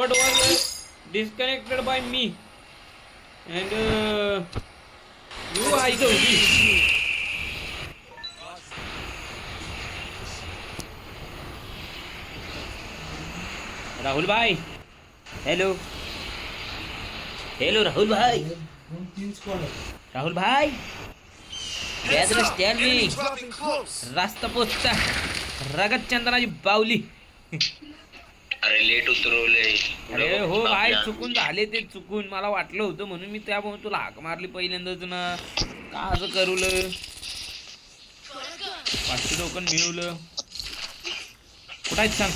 But was disconnected by me. And uh, you are the Rahul भाई hello hello Rahul भाई राहुल भाई me. Dropping close. रास्ता पोचता रगत चंदनाची बावली अरे लेट उतरवले अरे हो भाई चुकून झाले ते चुकून. मला वाटलं होतं म्हणून मी त्यामुळे तुला हाक मारली पहिल्यांदाच ना. का असं करूलं? पाचशे टोकन मिळवलं. कुठं आहेत सांग?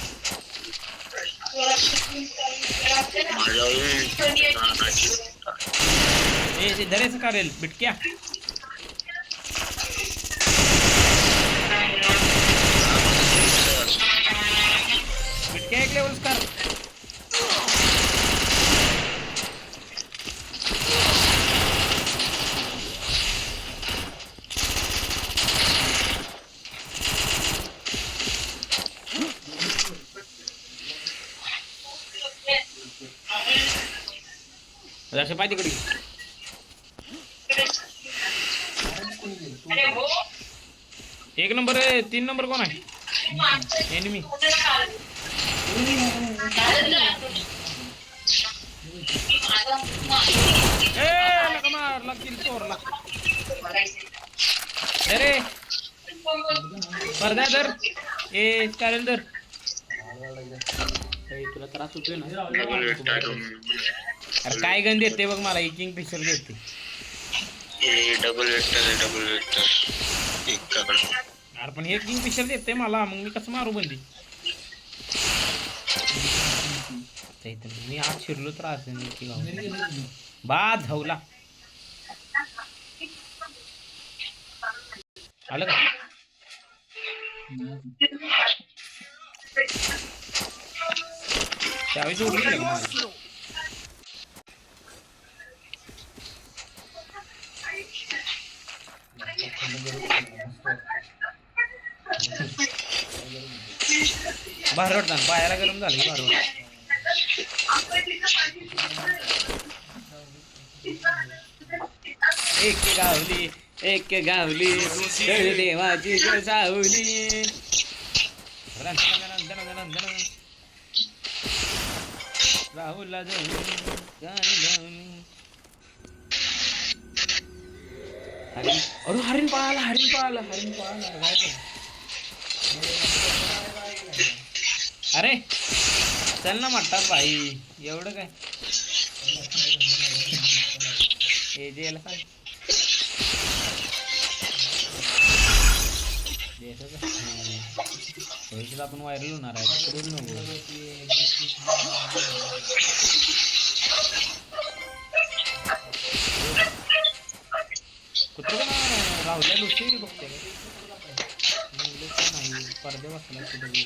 ए ते धरेच करेल बिटक्या बिटक्या? एक लेवल्स कर लक्ष पाहिजे तिकडे. एक नंबर तीन नंबर कोण आहे? एनिमी ए लका मार लागतील चोरला अरे स्पर्धा धर. ए चालेल धर. तुला त्रास होतोय ना? अरे काय गंध येते बघ मला किंग फिशर देते डबल वेक्टर आहे डबल वेक्टर एकाकडे. अरे पण हे किंग फिशर देते मला मग मी कसं मारू बंदी? मी आज शिरलो तर आज बाद धावला. आलं का? त्यावेळेस उडली का भारवट ना पायाला गरम झालं की बाहेर एक गावली एक गावली देवाची सावली. रन, राहुलला जाऊन हरिण अरे हरिण पाळाला हरिण पाळाला हरिण पाळाला अरे चल ना म्हणतात भाई एवढं काय? हे जे याला सांग. भविष्यात आपण व्हायरल होणार आहे करून नको. कुत्र राहुल्या लुची बघते नाही पडदे बसला कुठे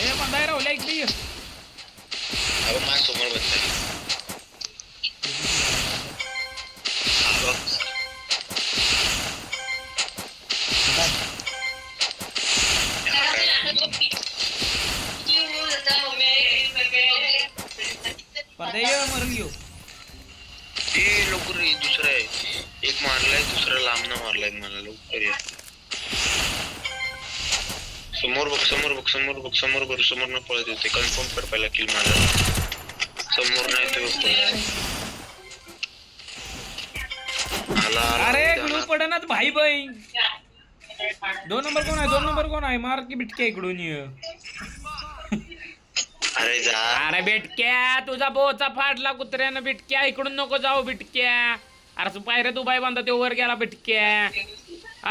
ए मंदाय राहुल्या इकडे ये. अरे माझ्यासमोर बसला पडदे लवकर ये, दुसरा आहे. एक मारलाय दुसरा लांब मारलाय मला लवकर ये. समोर बघ समोर बघ समोर बघ समोर बघ समोर न पळत येते. कन्फर्म कर पहिला किल माझा. समोर नाही ते बघ. आला अरे. ग्लू पडनाच भाई बहीण. दोन नंबर कोण आहे? दोन नंबर कोण आहे? मार की बिटक्या इकडून ये. अरे जा. अरे बिटक्या तुझा बोचा फाडला कुत्र्यानं बिटक्या. इकडून नको जाऊ बिटक्या. अरे तू पायऱ्यात उभाय बांधा तो वर गेला बिटक्या.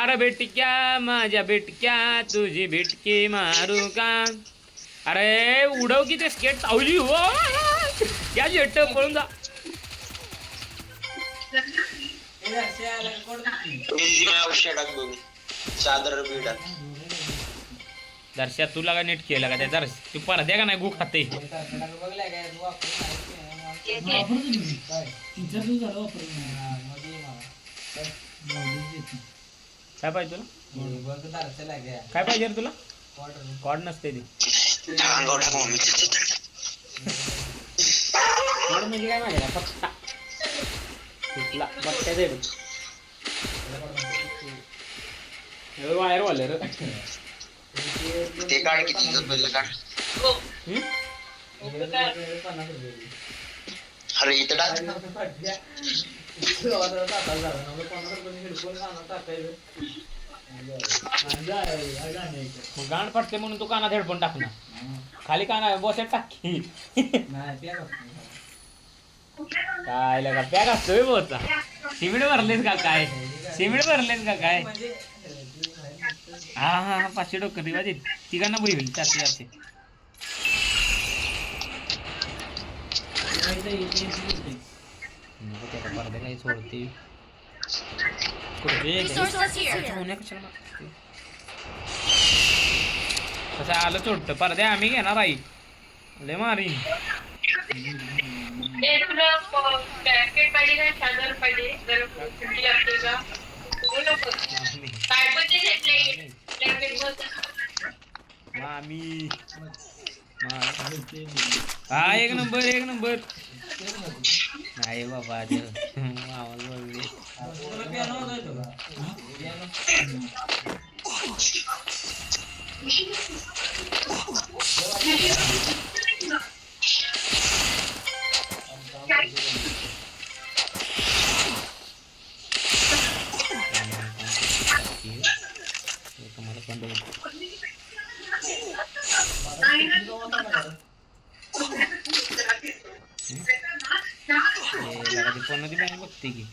अरे बिटक्या माझ्या बिटक्या तुझी बिटकी मारू का? अरे उडव की ते स्केट तावली हो या जेट पळून जा. बघू चादर बिडा. दर्शा तुला का नीट केलं का त्या दर्श तू पडद्या का नाही गु खाते? काय पाहिजे तुला? काय पाहिजे रे तुला? कॉड नसते ती. म्हणजे काय माहिती कुठला? बघ. वायर वाले रे. ते काढ किती पहिलं काढ. अरे इथं टाक. मग गाण पडते म्हणून तू कानात हेडफोन टाक ना. खाली काना बसात टाक की. काय लगा पॅक असतो बोचा. सिमेंट भरलेस का काय? सिमेंट भरलेस का काय? हा हा हा पाचशे डोकं दिवा दे तिघांना बोई होईल चारशे चारशे काही सोडते? कसं आलं चोटतं पडदे आम्ही घेणार आई. लय मारी पाहिजे मामी. हा एक नंबर एक नंबर. नाही बाबा आवाज बोलले तुम्हाला मध्ये बँक बघते की?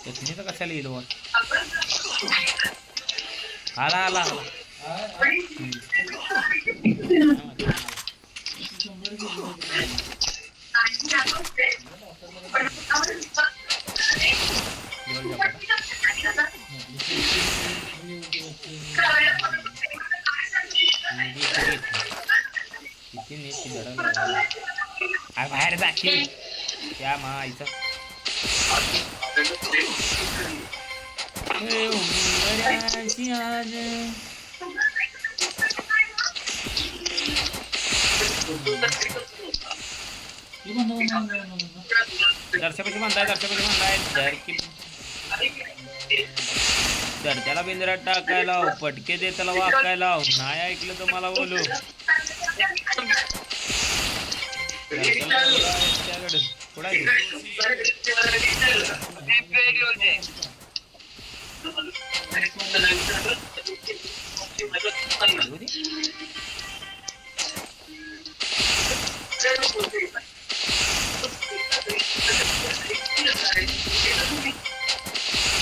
चटणीचं कशाला येईल वर? आला आला आला. बाहेर जा की. त्या माईचं दर्शकाची म्हणताय दर्शकाची म्हणताय जर की तर त्याला बिंद्रात टाकायला लाव, पटके दे त्याला वाकायला लाव. नाही ऐकलं तर मला बोला त्याकडे.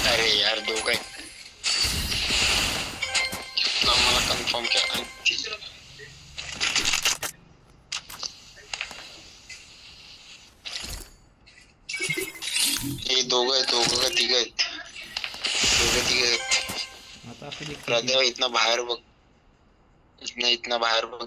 अरे यार दोघं काय मला कन्फर्म केला हे दोघं आहेत दोघं का तिघ आहेत दोघं तिघ आहेत हृदय इथनं बाहेर बघ. इथनं इथनं बाहेर बघ.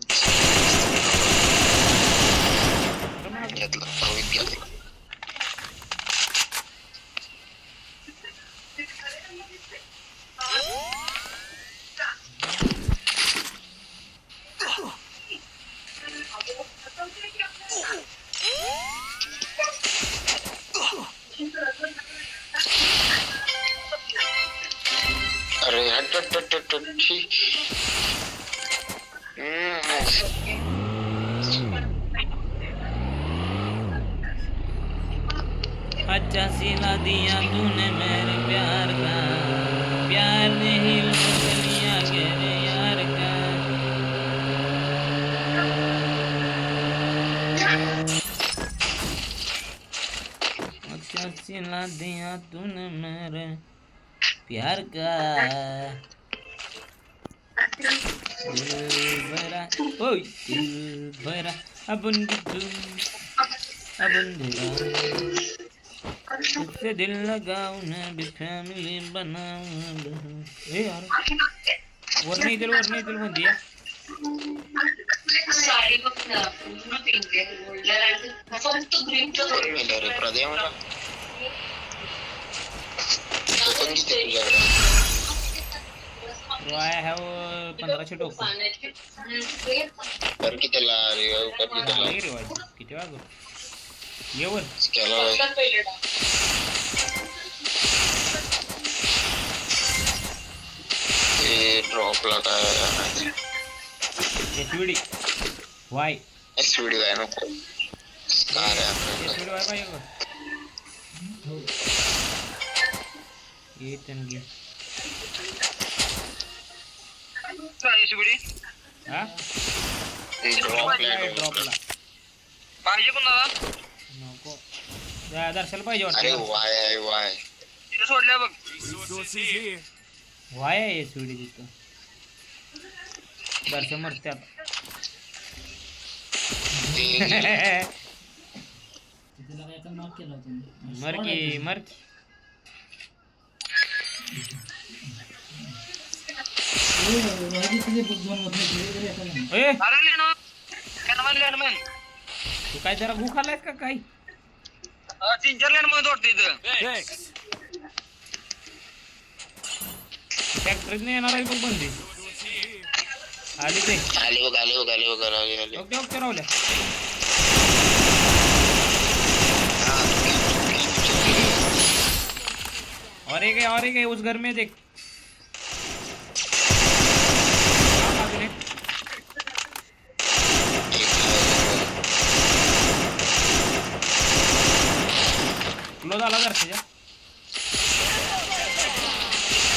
अच्छा सिला दिया तूने मेरे प्यार का। दिल भरा ओय दिल भरा अपन तू अपन दिला तुझसे दिल लगाऊं ना भी फॅमिली बनाऊं ए यार वर नाही येतील वर नाही येतील म्हणते या. साडी बघ ना पूर्ण पिंक आहे गोल्डन आणि फक्त ग्रीनचं कोण मेलं रे प्रदय मला तो Gitu Wah, have pandra chito? Kan kita lari, kan kita lari. Lari kita lagu. Iya wun. Sekarang. Eh drop lah kayaknya. Eh Judy, why? Eh Judy kayaknya. Apa ya? हा ड्रॉपला पाहिजे नको पाहिजे अरे वाटतं वाय आहे वाय तिथे सोडल्या बघ वाय आहे एच व्ही डी तिथं दर्शन मरते आता मर की मर की तू काय जरा गु खाल्लायस का काय तीन चार लँडमध्ये वाटतं इथं. फॅक्टरीत नाही येणार आहे बघ बंदी? आली ते. आले बघ आले बघ आले बघ आले आले ओके ओके राहुल्या. और एक है और एक है उस घर में देख. क्लोज आला जर त्याच्या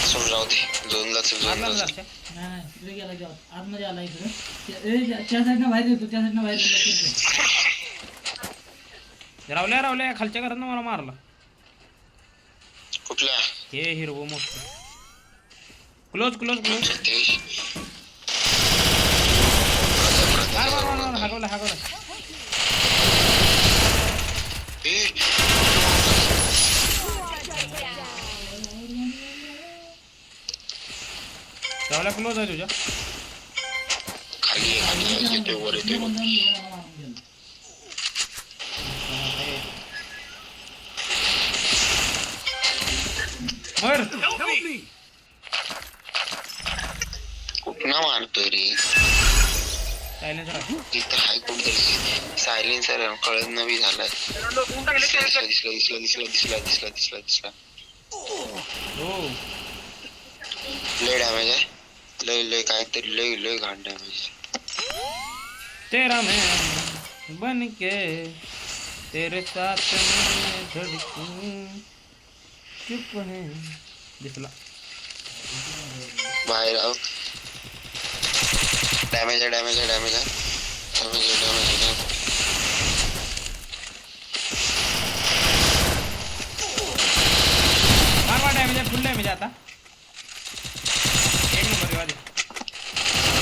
सोड जाऊ दे दोन लक्ष दोन. नाही नाही तिकडे गेला की आत- आतमध्ये आला इकडे त्या- ए, त्या- त्या साईडनं बाहेर येतो त्या साईडनं बाहेर येतो रावल्या रावल्या खालच्या घरात मला मारला कुठल्या? हे हिरवं मोठं. क्लोज क्लोज क्लोज मार मार मार मार हागवला हागवला. क्लोज आहे तुझ्या. खाली खाली वर येतोय कुठनं मारतोय रे. इथं हाय कुठतरी सायलेन्सर कळत नवी झालाय. दिसला दिसला दिसला दिसला दिसला दिसला दिसला दिसला हो. लय डॅमेज आहे. लय लय काहीतरी लय लय घाण डॅमेज तेरा मैं बन के तेरे साथ मैं धड़कूं। चुप है दिसला बाहेर डॅमेज आहे डॅमेज आहे डॅमेज आहे. डॅमेज आहे डॅमेज आहे डॅमेज आहे. फुल डॅमेज आता. एक नंबर येवा दे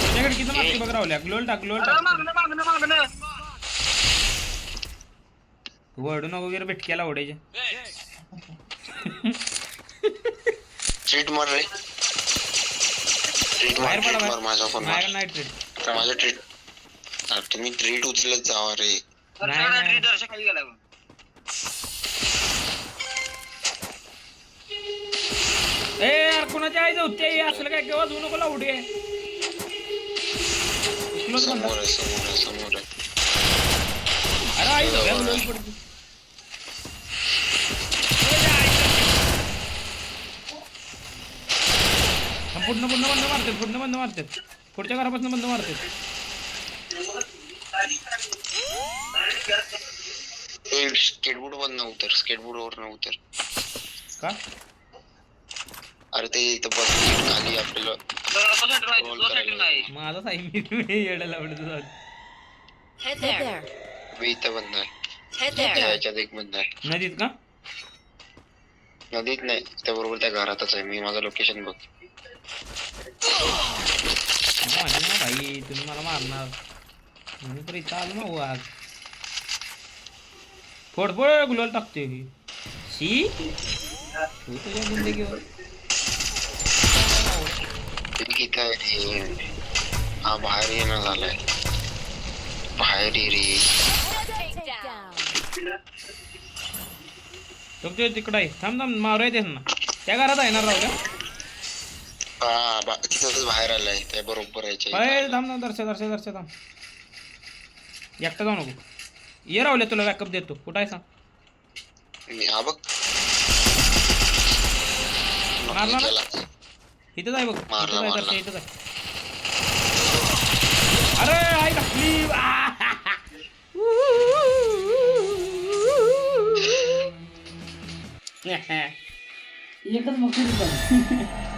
तुझ्याकडे किती मागते बघ राहुल्या? ग्लोल टाक ग्लोल टाक. वडू नको वगैरे भेटक्याला ओढायचे. ट्रीट मार रे ट्रीट मार ट्रीट माझा नाही ट्रेड माझं ट्रीट अरे तुम्ही ट्रीट उचलत जावा रे. नाही, नाही. दर्शक खाली गेला बघ. ए यार कोणाच्या आई जाऊ ते असलं काय केव्हा जाऊ नको लावडे म्हणतात समोर आहे समोर आहे समोर आहे. अरे आई जाऊ ग्लोल पडते हा, पुढनं पुढनं बंद मारतात पुढनं बंद मारतात पुढच्या घरापासून बंद मारतात स्केटबोर्ड वर न उतर स्केटबोर्ड वर न उतर. का? अरे ते इथं बस खाली आपल्याला आहे, माझाच आई मी जाऊ Head there. मी इथं बंद आहे. ह्याच्यात एक बंद आहे. नदीत का? नदीत नाही त्या बरोबर त्या घरातच आहे. मी माझं लोकेशन बघ. म्हणून तर आलो ना वाघ फोड फोड गुलाल टाकते ही शी? तू तुझ्या जिंदगीवर हा बाहेर येणं झालाय. बाहेर ये रे. तुमच्या तिकडं आहे. थांब थांब मारूया त्यांना. त्या घरात आहे ना राहू हा बा- तिथंच बाहेर आलाय त्या बरोबर अय इथं. थांब ना दर्शक दर्शक दर्शक थांब. एकटा जाऊ नको. ये राहुल्या तुला बॅकअप देतो. कुठं आहे सांग? मी- हा बघ. मारला ना? गेला. इथंच आहे बघ. मारला, इथंच आहे मारला. दर्शक इथंच आहे. अरे आई एकच मग